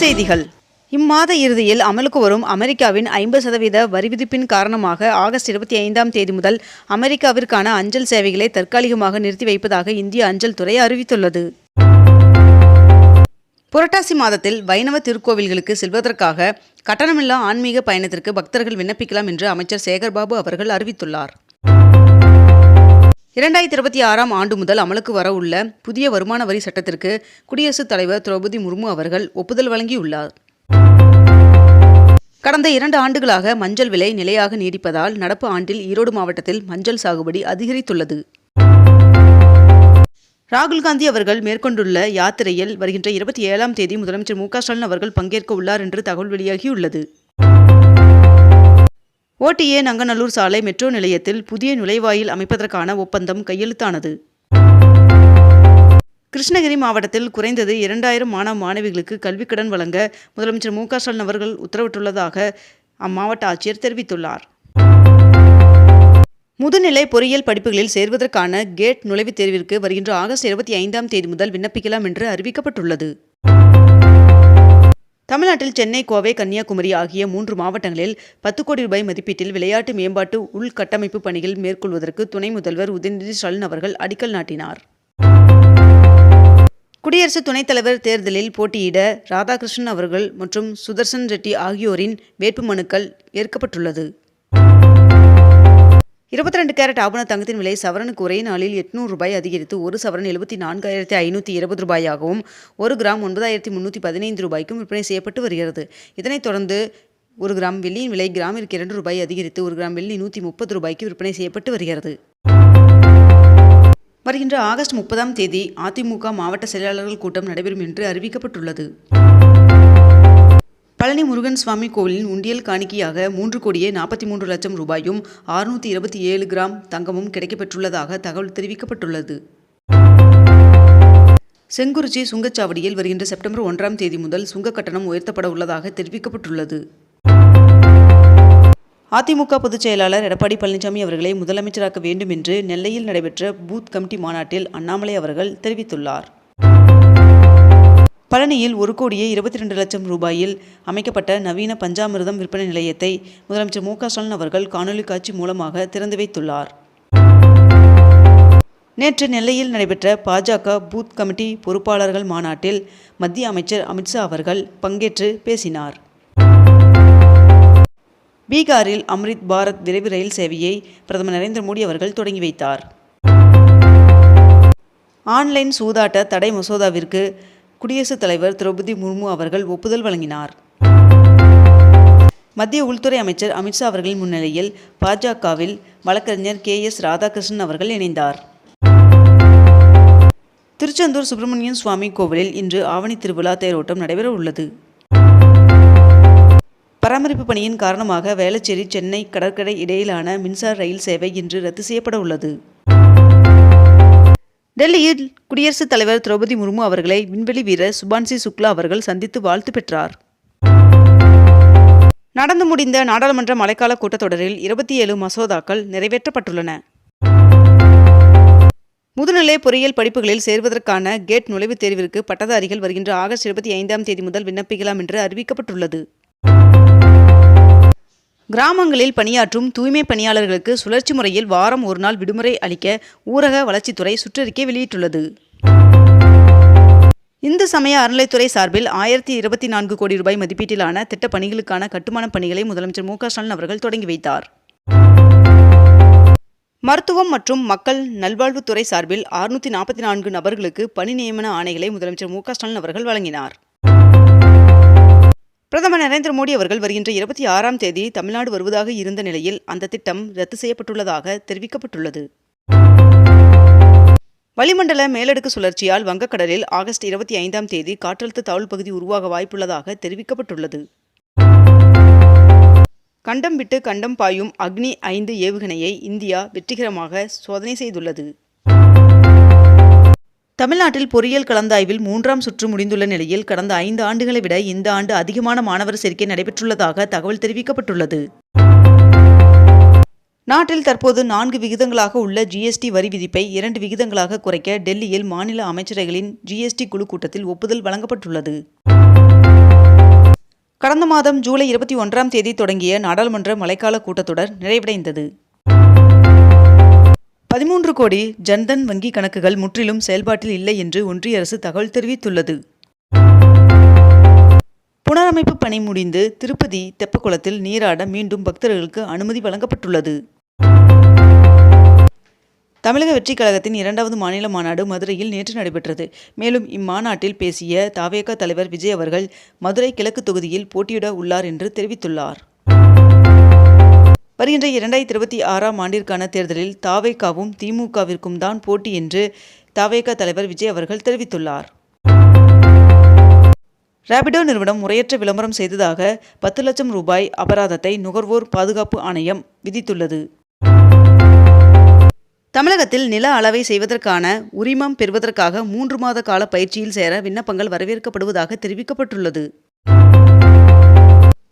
செய்திகள். இம்மாத இறுதியில் அமலுக்கு வரும் அமெரிக்காவின் ஐம்பது சதவீத வரிவிதிப்பின் காரணமாக ஆகஸ்ட் இருபத்தி ஐந்தாம் தேதி முதல் அமெரிக்காவிற்கான அஞ்சல் சேவைகளை தற்காலிகமாக நிறுத்தி வைப்பதாக இந்திய அஞ்சல் துறை அறிவித்துள்ளது. புரட்டாசி மாதத்தில் வைணவ திருக்கோவில்களுக்கு செல்வதற்காக கட்டணமில்லா ஆன்மீக பயணத்திற்கு பக்தர்கள் விண்ணப்பிக்கலாம் என்று அமைச்சர் சேகர்பாபு அவர்கள் அறிவித்துள்ளார். இரண்டாயிரத்தி இருபத்தி ஆறாம் ஆண்டு முதல் அமலுக்கு வரவுள்ள புதிய வருமான வரி சட்டத்திற்கு குடியரசுத் தலைவர் திரௌபதி முர்மு அவர்கள் ஒப்புதல் வழங்கியுள்ளார். கடந்த இரண்டு ஆண்டுகளாக மஞ்சள் விலை நிலையாக நீடிப்பதால் நடப்பு ஆண்டில் ஈரோடு மாவட்டத்தில் மஞ்சள் சாகுபடி அதிகரித்துள்ளது. ராகுல் காந்தி அவர்கள் மேற்கொண்டுள்ள யாத்திரையில் வருகின்ற இருபத்தி ஏழாம் தேதி முதலமைச்சர் மு க ஸ்டாலின் அவர்கள் பங்கேற்க உள்ளார் என்று தகவல் வெளியாகியுள்ளது. ஓடிஏ நங்கநல்லூர் சாலை மெட்ரோ நிலையத்தில் புதிய நுழைவாயில் அமைப்பதற்கான ஒப்பந்தம் கையெழுத்தானது. கிருஷ்ணகிரி மாவட்டத்தில் குறைந்தது இரண்டாயிரம் மாணவ மாணவிகளுக்கு கல்விக்கடன் வழங்க முதலமைச்சர் மு க ஸ்டாலின் அவர்கள் உத்தரவிட்டுள்ளதாக அம்மாவட்ட ஆட்சியர் தெரிவித்துள்ளார். முதுநிலை பொறியியல் படிப்புகளில் சேர்வதற்கான கேட் நுழைவுத் தேர்விற்கு வருகின்ற ஆகஸ்ட் இருபத்தி ஐந்தாம் தேதி முதல் விண்ணப்பிக்கலாம் என்று அறிவிக்கப்பட்டுள்ளது. தமிழ்நாட்டில் சென்னை கோவை கன்னியாகுமரி ஆகிய மூன்று மாவட்டங்களில் பத்து கோடி ரூபாய் மதிப்பீட்டில் விளையாட்டு மேம்பாட்டு உள்கட்டமைப்பு பணிகள் மேற்கொள்வதற்கு துணை முதல்வர் உதயநிதி ஸ்டாலின் அவர்கள் அடிக்கல் நாட்டினார். குடியரசு துணைத் தலைவர் தேர்தலில் போட்டியிட ராதாகிருஷ்ணன் அவர்கள் மற்றும் சுதர்சன் ரெட்டி ஆகியோரின் வேட்புமனுக்கள் ஏற்கப்பட்டுள்ளது. இருபத்தி ரெண்டு கேரட் ஆபண தங்கத்தின் விலை சவரனுக்கு ஒரே நாளில் எட்நூறு ரூபாய் அதிகரித்து ஒரு சவரன் எழுபத்தி நான்காயிரத்தி ஐநூற்றி இருபது ரூபாயாகவும் ஒரு கிராம் ஒன்பதாயிரத்தி முந்நூற்றி பதினைந்து ரூபாய்க்கும் விற்பனை செய்யப்பட்டு வருகிறது. இதனைத் தொடர்ந்து ஒரு கிராம் வெள்ளியின் விலை கிராமிற்கு இரண்டு ரூபாய் அதிகரித்து ஒரு கிராம் வெள்ளி நூற்றி முப்பது ரூபாய்க்கு விற்பனை செய்யப்பட்டு வருகிறது. வருகின்ற ஆகஸ்ட் முப்பதாம் தேதி அதிமுக மாவட்ட செயலாளர்கள் கூட்டம் நடைபெறும் என்று அறிவிக்கப்பட்டுள்ளது. பழனி முருகன் சுவாமி கோவிலின் உண்டியல் காணிக்கையாக மூன்று கோடியே நாற்பத்தி மூன்று லட்சம் ரூபாயும் அறுநூற்றி இருபத்தி ஏழு கிராம் தங்கமும் கிடைக்கப்பெற்றுள்ளதாக தகவல் தெரிவிக்கப்பட்டுள்ளது. செங்குறிச்சி சுங்கச்சாவடியில் வருகின்ற செப்டம்பர் ஒன்றாம் தேதி முதல் சுங்க கட்டணம் உயர்த்தப்பட உள்ளதாக தெரிவிக்கப்பட்டுள்ளது. அதிமுக பொதுச் செயலாளர் எடப்பாடி பழனிசாமி அவர்களை முதலமைச்சராக்க வேண்டும் என்று நெல்லையில் நடைபெற்ற பூத் கமிட்டி மாநாட்டில் அண்ணாமலை அவர்கள் தெரிவித்துள்ளார். பழனியில் ஒரு கோடியே இருபத்தி ரெண்டு லட்சம் ரூபாயில் அமைக்கப்பட்ட நவீன பஞ்சாமிர்தம் விற்பனை நிலையத்தை முதலமைச்சர் மு க ஸ்டாலின் அவர்கள் காணொலி காட்சி மூலமாக திறந்து வைத்துள்ளார். நேற்று நெல்லையில் நடைபெற்ற பாஜக பூத் கமிட்டி பொறுப்பாளர்கள் மாநாட்டில் மத்திய அமைச்சர் அமித்ஷா அவர்கள் பங்கேற்று பேசினார். பீகாரில் அம்ரித் பாரத் விரைவு ரயில் சேவையை பிரதமர் நரேந்திர மோடி அவர்கள் தொடங்கி வைத்தார். ஆன்லைன் சூதாட்ட தடை மசோதாவிற்கு குடியரசுத் தலைவர் திரௌபதி முர்மு அவர்கள் ஒப்புதல் வழங்கினார். மத்திய உள்துறை அமைச்சர் அமித்ஷா அவர்களின் முன்னிலையில் பாஜகவில் வழக்கறிஞர் கே எஸ் ராதாகிருஷ்ணன் அவர்கள் இணைந்தார். திருச்செந்தூர் சுப்பிரமணியன் சுவாமி கோவிலில் இன்று ஆவணி திருவிழா தேரோட்டம் நடைபெற உள்ளது. பராமரிப்பு பணியின் காரணமாக வேளச்சேரி சென்னை கடற்கரை இடையிலான மின்சார ரயில் சேவை இன்று ரத்து செய்யப்பட உள்ளது. டெல்லியில் குடியரசுத் தலைவர் திரௌபதி முர்மு அவர்களை விண்வெளி வீரர் சுபான்சி சுக்லா அவர்கள் சந்தித்து வாழ்த்து பெற்றார். நடந்து முடிந்த நாடாளுமன்ற மழைக்கால கூட்டத்தொடரில் இருபத்தி ஏழு மசோதாக்கள் நிறைவேற்றப்பட்டுள்ளன. முதுநிலை பொறியியல் படிப்புகளில் சேர்வதற்கான கேட் நுழைவுத் தேர்விற்கு பட்டதாரிகள் வருகின்ற ஆகஸ்ட் இருபத்தி ஐந்தாம் தேதி முதல் விண்ணப்பிக்கலாம் என்று அறிவிக்கப்பட்டுள்ளது. கிராமங்களில் பணியாற்றும் தூய்மை பணியாளர்களுக்கு சுழற்சி முறையில் வாரம் ஒரு நாள் விடுமுறை அளிக்க ஊரக வளர்ச்சித்துறை சுற்றறிக்கை வெளியிட்டுள்ளது. இந்து சமய அறநிலைத்துறை சார்பில் ஆயிரத்தி இருபத்தி நான்கு கோடி ரூபாய் மதிப்பீட்டிலான திட்டப் பணிகளுக்கான கட்டுமானப் பணிகளை முதலமைச்சர் மு ஸ்டாலின் அவர்கள் தொடங்கி வைத்தார். மருத்துவம் மற்றும் மக்கள் நல்வாழ்வுத்துறை சார்பில் அறுநூற்றி நாற்பத்தி நான்கு நபர்களுக்கு பணி நியமன ஆணைகளை முதலமைச்சர் மு ஸ்டாலின் அவர்கள் வழங்கினார். பிரதமர் நரேந்திர மோடி அவர்கள் வருகின்ற இருபத்தி ஆறாம் தேதி தமிழ்நாடு வருவதாக இருந்த நிலையில் அந்த திட்டம் ரத்து செய்யப்பட்டுள்ளதாக தெரிவிக்கப்பட்டுள்ளது. வளிமண்டல மேலடுக்கு சுழற்சியால் வங்கக்கடலில் ஆகஸ்ட் இருபத்தி ஐந்தாம் தேதி காற்றழுத்த தாழ்வு பகுதி உருவாக வாய்ப்புள்ளதாக தெரிவிக்கப்பட்டுள்ளது. கண்டம் விட்டு கண்டம் பாயும் அக்னி ஐந்து ஏவுகணையை இந்தியா வெற்றிகரமாக சோதனை செய்துள்ளது. தமிழ்நாட்டில் பொறியியல் கலந்தாய்வில் மூன்றாம் சுற்று முடிந்துள்ள நிலையில் கடந்த ஐந்து ஆண்டுகளை விட இந்த ஆண்டு அதிகமான மாணவர் சேர்க்கை நடைபெற்றுள்ளதாக தகவல் தெரிவிக்கப்பட்டுள்ளது. நாட்டில் தற்போது நான்கு விகிதங்களாக உள்ள ஜிஎஸ்டி வரி விதிப்பை இரண்டு விகிதங்களாக குறைக்க டெல்லியில் மாநில அமைச்சரவைகளின் ஜிஎஸ்டி குழு கூட்டத்தில் ஒப்புதல் வழங்கப்பட்டுள்ளது. கடந்த மாதம் ஜூலை இருபத்தி ஒன்றாம் தேதி தொடங்கிய நாடாளுமன்ற மழைக்கால கூட்டத்தொடர் நிறைவடைந்தது. பதிமூன்று கோடி ஜன்தன் வங்கி கணக்குகள் முற்றிலும் செயல்பாட்டில் இல்லை என்று ஒன்றிய அரசு தகவல் தெரிவித்துள்ளது. புனரமைப்பு பணி முடிந்து திருப்பதி தெப்பக்குளத்தில் நீராட மீண்டும் பக்தர்களுக்கு அனுமதி வழங்கப்பட்டுள்ளது. தமிழக வெற்றிக் கழகத்தின் இரண்டாவது மாநில மாநாடு மதுரையில் நேற்று நடைபெற்றது. மேலும் இம்மாநாட்டில் பேசிய தாவேக தலைவர் விஜய் அவர்கள் மதுரை கிழக்கு தொகுதியில் போட்டியிட உள்ளார் என்று தெரிவித்துள்ளார். வருகின்ற இரண்டாயிரத்தி இருபத்தி ஆறாம் ஆண்டிற்கான தேர்தலில் தாவேகாவும் திமுகவிற்கும் தான் போட்டி என்று தாவேகா தலைவர் விஜய் அவர்கள் தெரிவித்துள்ளார். ரேபிடோ நிறுவனம் முறையற்ற விளம்பரம் செய்ததாக பத்து லட்சம் ரூபாய் அபராதத்தை நுகர்வோர் பாதுகாப்பு ஆணையம் விதித்துள்ளது. தமிழகத்தில் நில அளவை செய்வதற்கான உரிமம் பெறுவதற்காக மூன்று மாத கால பயிற்சியில் சேர விண்ணப்பங்கள் வரவேற்கப்படுவதாக தெரிவிக்கப்பட்டுள்ளது.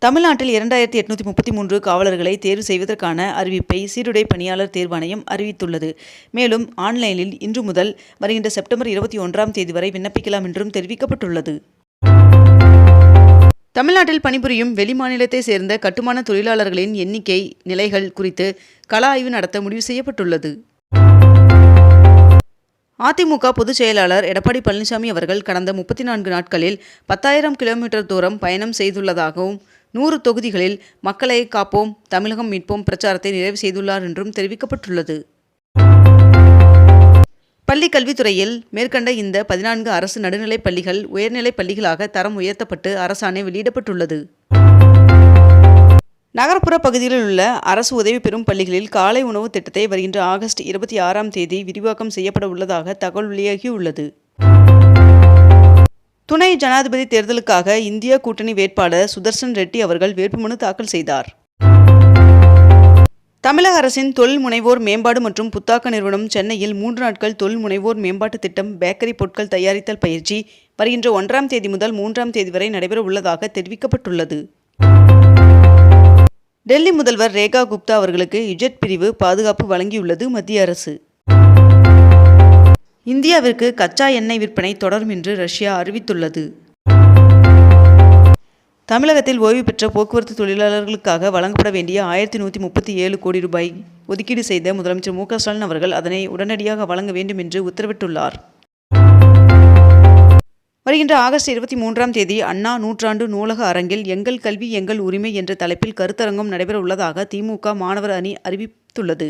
தமிழ்நாட்டில் இரண்டாயிரத்தி எட்நூத்தி முப்பத்தி மூன்று காவலர்களை தேர்வு செய்வதற்கான அறிவிப்பை சீருடை பணியாளர் தேர்வாணையம் அறிவித்துள்ளது. மேலும் ஆன்லைனில் இன்று முதல் வருகின்ற செப்டம்பர் இருபத்தி ஒன்றாம் தேதி வரை விண்ணப்பிக்கலாம் என்றும் தெரிவிக்கப்பட்டுள்ளது. தமிழ்நாட்டில் பணிபுரியும் வெளிமாநிலத்தை சேர்ந்த கட்டுமான தொழிலாளர்களின் எண்ணிக்கை நிலைகள் குறித்து கள ஆய்வு நடத்த முடிவு செய்யப்பட்டுள்ளது. அதிமுக பொதுச் செயலாளர் எடப்பாடி பழனிசாமி அவர்கள் கடந்த முப்பத்தி நான்கு நாட்களில் பத்தாயிரம் கிலோமீட்டர் தூரம் பயணம் செய்துள்ளதாகவும் நூறு தொகுதிகளில் மக்களை காப்போம் தமிழகம் மீட்போம் பிரச்சாரத்தை நிறைவு செய்துள்ளார் என்றும் தெரிவிக்கப்பட்டுள்ளது. பள்ளி கல்வித்துறையில் மேற்கண்ட இந்த பதினான்கு அரசு நடுநிலைப் பள்ளிகள் உயர்நிலைப் பள்ளிகளாக தரம் உயர்த்தப்பட்டு அரசாணை வெளியிடப்பட்டுள்ளது. நகர்ப்புற பகுதிகளில் உள்ள அரசு உதவி பெறும் பள்ளிகளில் காலை உணவு திட்டத்தை வருகின்ற ஆகஸ்ட் இருபத்தி ஆறாம் தேதி விரிவாக்கம் செய்யப்பட உள்ளதாக தகவல் வெளியாகியுள்ளது. துணை ஜனாதிபதி தேர்தலுக்காக இந்திய கூட்டணி வேட்பாளர் சுதர்சன் ரெட்டி அவர்கள் வேட்புமனு தாக்கல் செய்தார். தமிழக அரசின் தொழில் முனைவோர் மேம்பாடு மற்றும் புத்தாக்க நிறுவனம் சென்னையில் மூன்று நாட்கள் தொழில் முனைவோர் மேம்பாட்டு திட்டம் பேக்கரி பொருட்கள் தயாரித்தல் பயிற்சி வருகின்ற ஒன்றாம் தேதி முதல் மூன்றாம் தேதி வரை நடைபெற உள்ளதாக தெரிவிக்கப்பட்டுள்ளது. டெல்லி முதல்வர் ரேகா குப்தா அவர்களுக்கு இஜெட் பிரிவு பாதுகாப்பு வழங்கியுள்ளது மத்திய அரசு. இந்தியாவிற்கு கச்சா எண்ணெய் விற்பனை தொடரும் என்று ரஷ்யா அறிவித்துள்ளது. தமிழகத்தில் ஓய்வு பெற்ற போக்குவரத்து தொழிலாளர்களுக்காக வழங்கப்பட வேண்டிய ஆயிரத்தி நூற்றி முப்பத்தி ஏழு கோடி ரூபாய் ஒதுக்கீடு செய்த முதலமைச்சர் மு ஸ்டாலின் அவர்கள் அதனை உடனடியாக வழங்க வேண்டும் என்று உத்தரவிட்டுள்ளார். வருகின்ற ஆகஸ்ட் இருபத்தி மூன்றாம் தேதி அண்ணா நூற்றாண்டு நூலக அரங்கில் எங்கள் கல்வி எங்கள் உரிமை என்ற தலைப்பில் கருத்தரங்கம் நடைபெற உள்ளதாக திமுக மாணவர் அணி அறிவித்துள்ளது.